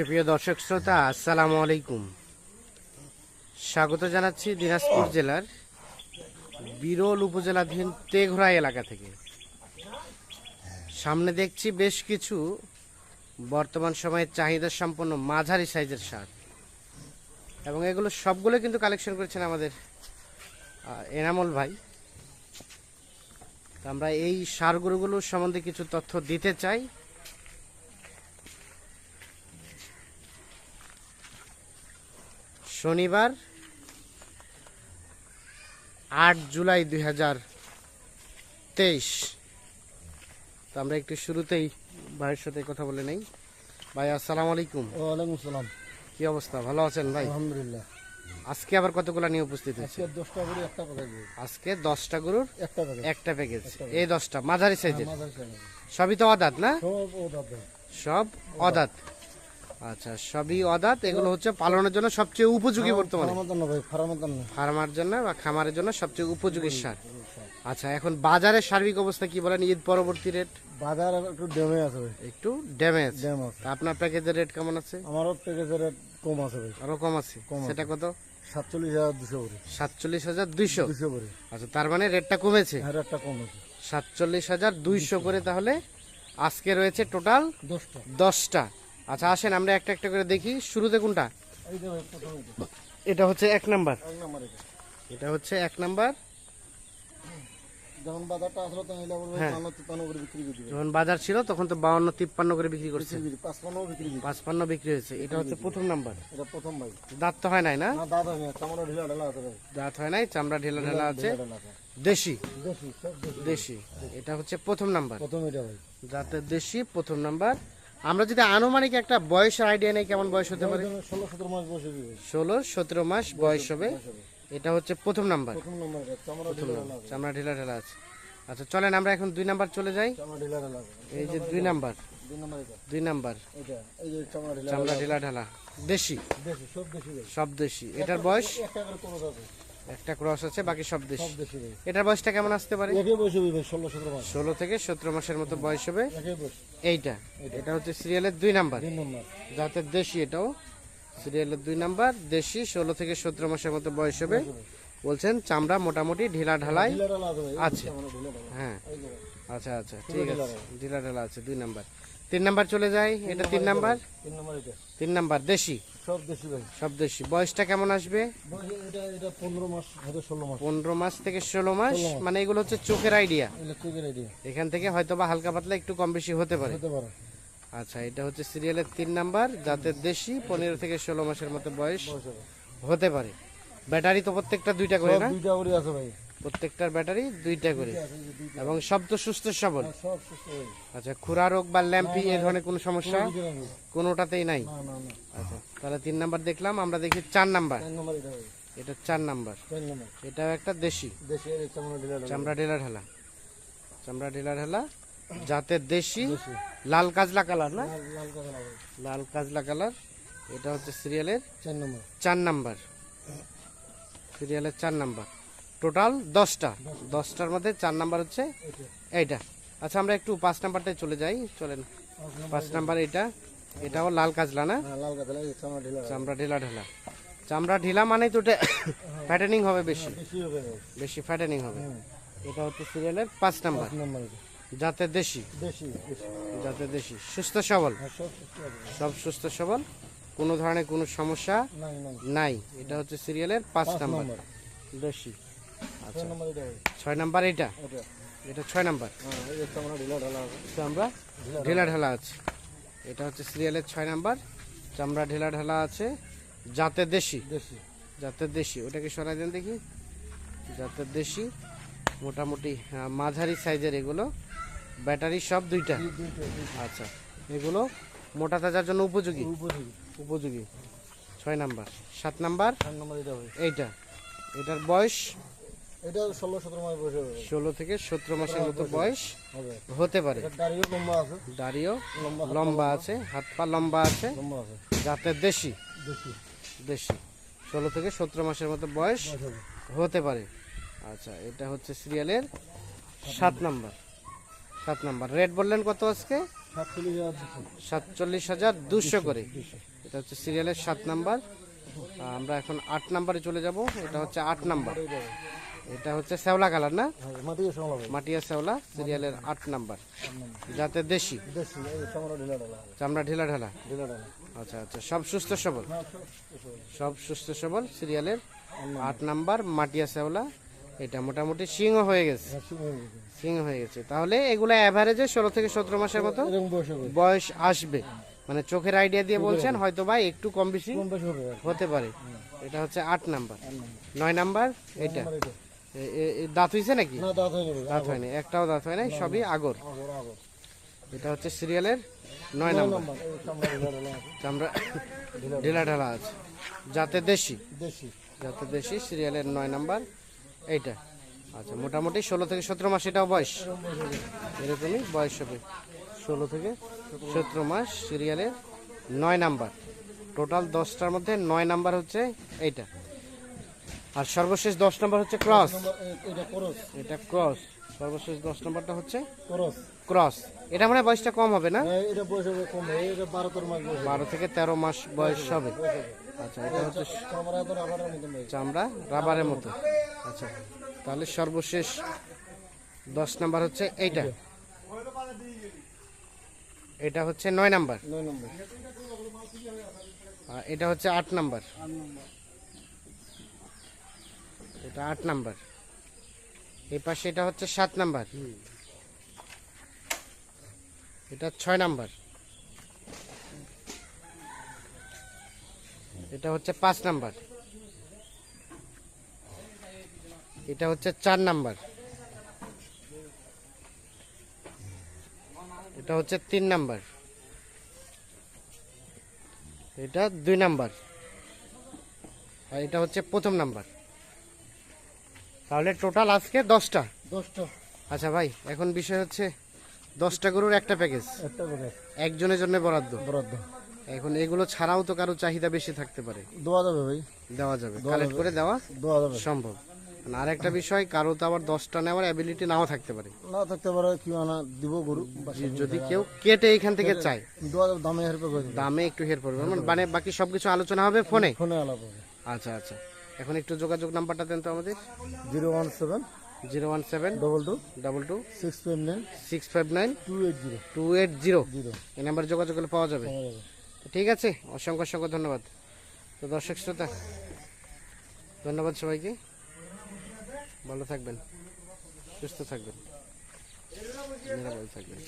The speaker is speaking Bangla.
সুপ্রিয় দর্শক শ্রোতা, আসসালামু আলাইকুম। স্বাগত জানাচ্ছি দিনাজপুর জেলার বিরল উপজেলাধীন তেঘরা এলাকা থেকে। সামনে দেখছি বেশ কিছু বর্তমান সময়ে চাহিদা সম্পন্ন মাঝারি সাইজের সার। এবং এগুলো সবগুলো কিন্তু কালেকশন করেছেন আমাদের এনামল ভাই। আমরা এই সারগুলোগুলো সম্বন্ধে কিছু তথ্য দিতে চাই। শনিবার আট জুলাই দুই হাজার তেইশ। তো আমরা একটু শুরুতেই ভাইয়ের সাথে কথা বলে নেই। ভাই আসসালামু আলাইকুম। ওয়ালাইকুম সালাম কি অবস্থা? ভালো আছেন ভাই? আলহামদুলিল্লাহ। আজকে আবার কতগুলা নিয়ে উপস্থিত হয়েছে? আজকে দশটা গরুর একটা প্যাকেজ এই দশটা মাঝারি সাইজের চ্যানেল সবই তো অদাত না? সব অদাত। আচ্ছা সবই অদাত এগুলো হচ্ছে পালনের জন্য সবচেয়ে উপযোগী বর্তমানে? ফার্মার জন্য বা খামারের জন্য সবচেয়ে উপযোগী সার? আচ্ছা এখন বাজারের সার্বিক অবস্থা কি বলেন? ঈদ পরবর্তী রেট বাজার একটু ডেমে আছে একটু ড্যামেজ ড্যাম আপনার প্যাকেজের রেট কেমন আছে? আমারও প্যাকেজের রেট কম আছে ভাই। আরও কম আছে? কম সেটা কত? সাতচল্লিশ হাজার দুশো করে। সাতচল্লিশ হাজার দুইশো দুশো করে। আচ্ছা তার মানে রেটটা কমেছে? হ্যাঁ রেটটা কম আছে। সাতচল্লিশ হাজার দুইশো করে তাহলে আজকে রয়েছে টোটাল দশটা। দশটা। আচ্ছা আসেন আমরা একটা একটা করে দেখি। শুরুতে কোনটা? এটা। হচ্ছে এক নাম্বার। এটা হচ্ছে এক নাম্বার। যখন বাজারটা আসলো তখন এলা বলবে হ্যাঁ। পান্ন তিপ্পান্ন করে বিক্রি করে যখন বাজার ছিল তখন তো বাউন্ন তিপ্পান্ন করে বিক্রি করছে। পাঁচপান্ন বিক্রি হয়েছে। এটা হচ্ছে প্রথম নাম্বার। এটা প্রথম ভাই। দাঁত তো হয় নাই না? না দাদা চামড়া ঢিলা ঢালা আছে দাঁত হয় নাই চামড়া ঢেলা ঢেলা আছে। দেশি। দেশি। এটা হচ্ছে প্রথম নাম্বার। প্রথম এটা ভাই। জাতের দেশি প্রথম নাম্বার। আমরা যদি আনুমানিক একটা বয়সের আইডিয়া নেই কেমন বয়স হতে পারে? ষোলো সতেরো মাস বয়স হবে। এটা হচ্ছে প্রথম নাম্বার প্রথম চামড়া ঢিলা ঢালা আছে। আচ্ছা চলেন আমরা এখন দুই নাম্বার চলে যাই। এই যে দুই নাম্বার দুই নম্বর চামড়া ঢিলা ঢালা দেশি। সব দেশি এটার বয়স? একটা ক্রস আছে বাকি সব দেশি। এটার বয়সটা কেমন আসতে পারে? ষোলো থেকে সতেরো মাসের মতো বয়স হবে। এইটা। এটা হচ্ছে সিরিয়ালের দুই নাম্বার। জাতের দেশি এটাও। সিরিয়ালের দুই নাম্বার দেশি ষোলো থেকে সতেরো মাসের মতো বয়স হবে। বলছেন চামড়া মোটামুটি ঢিলা ঢালাই আছে হ্যাঁ। আচ্ছা আচ্ছা ঠিক আছে। ঢিলা ঢালা আছে দুই নাম্বার। তিন নাম্বার চলে যায় এটা তিন নাম্বার? তিন নম্বর এটা। তিন নাম্বার দেশি? সব দেশি ভাই। সব দেশি। বয়সটা কেমন আসবে? এটা এটা পনেরো মাস হয়তো ষোলো মাস। পনেরো মাস থেকে ষোলো মাস? মানে এগুলো হচ্ছে চোখের আইডিয়া ইলেকট্রিকের আইডিয়া এখান থেকে হয়তো বা হালকা পাতলা একটু কম বেশি হতে পারে। হতে পারে। আচ্ছা এটা হচ্ছে সিরিয়ালের তিন নাম্বার জাতের দেশি পনেরো থেকে ষোলো মাসের মতো বয়স বয়স হতে পারে। ব্যাটারি তো প্রত্যেকটা দুইটা করে না? দুইটা করে আছে ভাই। প্রত্যেকটার ব্যাটারি দুইটা করে। এবং সব তো সুস্থ সবল আচ্ছা খুরা রোগ বা ল্যাম্পিং এ ধরনের কোনো সমস্যা? কোনোটাতেই নাই? আচ্ছা তাহলে তিন নাম্বার দেখলাম আমরা দেখি চার নাম্বার। এটা চার নাম্বার। এটাও একটা দেশি। চামড়া ঢিলা ঢালা। চামড়া ঢালা ঢেলা। ঢালা জাতের দেশি লাল কাজলা কালার না? লাল কাজলা কালার এটা হচ্ছে সিরিয়ালের চার নম্বর। চার নাম্বার। সিরিয়ালের চার নাম্বার। টোটাল দশটা। দশটার মধ্যে চার নাম্বার হচ্ছে এইটা। আচ্ছা আমরা একটু পাঁচ নাম্বারটায় চলে যাই। চলেন। পাঁচ নাম্বার এটা এটাও লাল কাজলা না? হ্যাঁ চামড়া ঢিলা। ঢালা। চামড়া ঢিলা মানে তো ফ্যাটেনিং হবে বেশি। ভাই বেশি ফ্যাটেনিং হবে। এটা হচ্ছে সিরিয়ালের পাঁচ নাম্বার। জাতের দেশি। দেশি দেশি। সুস্থ সবল। হ্যাঁ সব সুস্থ সবল। কোনো ধরনের কোনো সমস্যা নাই এটা হচ্ছে সিরিয়ালের পাঁচ নাম্বার। দেশি। ছয় নম্বর এটা ভাই। ছয় নাম্বার এটা এটা ছয় নাম্বার? হ্যাঁ তো আমরা ঢেলা ঢালা আছে। এটা হচ্ছে সিরিয়ালের ছয় নাম্বার। চামড়া ঢেলা ঢালা আছে। জাতের দেশি। দেশি। জাতের দেশি। ওটাকে সরাই দেন দেখি। জাতের দেশি। মোটামুটি মাঝারি সাইজের এগুলো। ব্যাটারি সব দুইটা। আচ্ছা। এগুলো মোটা তাজার জন্য উপযোগী? উপযোগী। উপযোগী। ছয় নাম্বার। সাত নম্বর? এইটা। এটার বয়স? এটা ষোলো সতেরো মাস বয়স হবে। ভাই। ষোলো থেকে সতেরো মাসের মতো বয়স হবে। হতে পারে। দাড়িও লম্বা আছে। দাড়িও লম্বা আছে হাত পা লম্বা আছে। লম্বা আছে। জাতের দেশি। দেশি। দেশি। ষোলো থেকে সতেরো মাসের মতো বয়স হতে পারে। আচ্ছা এটা হচ্ছে সিরিয়ালের সাত নাম্বার। সাত নাম্বার। রেট বললেন কত আজকে? সাতচল্লিশ হাজার দুশো করে। এটা হচ্ছে সিরিয়ালের সাত নাম্বার। আমরা এখন আট নাম্বারে চলে যাব। এটা হচ্ছে আট নাম্বার। এটা হচ্ছে শ্যাওলা কালার না? হ্যাঁ মাটিয়ে শ্যাওলা সিরিয়ালের আট নাম্বার। যাতে দেশি। চামড়া ঢিলা ঢালা। আচ্ছা আচ্ছা সব সুস্থ সবল? হ্যাঁ সব সুস্থ সবল। সিরিয়ালের আট নাম্বার। মাটিয়া শ্যাওলা। এটা মোটামুটি সিংহ হয়ে গেছে। হ্যাঁ, সিং হয়ে গেছে। সিংহ হয়ে গেছে। তাহলে এগুলো অ্যাভারেজে ষোলো থেকে সতেরো মাসের মতো বয়স আসবে। মানে চোখের আইডিয়া দিয়ে বলছেন হয়তো বা একটু কম বেশি। হতে পারে। এটা হচ্ছে আট নাম্বার। নয় নাম্বার এটা। দাঁত হয়েছে নাকি? দাঁত হয়নি একটাও দাঁত হয় নাই সবই আগর। এটা হচ্ছে সিরিয়ালের নয় নম্বর। চামড়া ঢিলা ঢালা আছে। যাতে দেশি? যাতে দেশি সিরিয়ালের নয় নাম্বার। এইটা। আচ্ছা মোটামুটি ষোলো থেকে সতেরো মাস এটাও বয়স? এরকমই বয়স হবে। ষোলো থেকে সতেরো মাস সিরিয়ালের নয় নাম্বার। টোটাল দশটার মধ্যে নয় নাম্বার হচ্ছে এইটা। আর সর্বশেষ দশ নম্বর হচ্ছে ক্রস। এটা করস। এটা ক্রস। সর্বশেষ দশ নম্বরটা হচ্ছে করস। ক্রস। এটা মানে বয়সটা কম হবে না? এটা বয়স হবে কম হবে। এটা বারো থেকে তেরো মাস বয়স হবে। আচ্ছা এটা হচ্ছে চামড়া রাবারের মতো আচ্ছা তাহলে সর্বশেষ দশ নাম্বার হচ্ছে এইটা। এটা হচ্ছে নয় নাম্বার। নয় নম্বর। আর এটা হচ্ছে আট নাম্বার। এটা আট নাম্বার। এই পাশে এটা হচ্ছে সাত নাম্বার। এটা ছয় নাম্বার। এটা হচ্ছে পাঁচ নাম্বার। এটা হচ্ছে চার নাম্বার। এটা হচ্ছে তিন নাম্বার। এটা দুই নাম্বার। আর এটা হচ্ছে প্রথম নাম্বার। তাহলে টোটাল আজকে দশটা? দশটা। আচ্ছা ভাই এখন বিষয় হচ্ছে দশটা গরুর একটা প্যাকেজ। একটা একজনের জন্য বরাদ্দ। বরাদ্দ। এখন এগুলো ছাড়াও তো কারও চাহিদা বেশি থাকতে পারে। দোয়া যাবে ভাই। দেওয়া যাবে। কালেক্ট করে দেওয়া দোয়া যাবে। সম্ভব। আর একটা বিষয় কারও তো আবার দশটা নেওয়ার অ্যাবিলিটি নাও থাকতে পারে। না থাকতে পারে কি আনা দিব গরু যদি কেউ কেটে এখান থেকে চায়। দামে দামে একটু হের পড়বে মানে- মানে বাকি সবকিছু আলোচনা হবে ফোনে? ফোনে আলাপ আচ্ছা আচ্ছা। এখন একটু যোগাযোগ নাম্বারটা দেন তো আমাদের। Zero one seven zero one seven double two double two six five nine six five nine two eight zero two eight zero. Zero. এই নাম্বারে যোগাযোগ করলে পাওয়া যাবে। ঠিক আছে অসংখ্য অসংখ্য ধন্যবাদ। তো দর্শক শ্রোতা ধন্যবাদ সবাইকে। ভালো থাকবেন সুস্থ থাকবেন। নিরাপদ থাকবেন।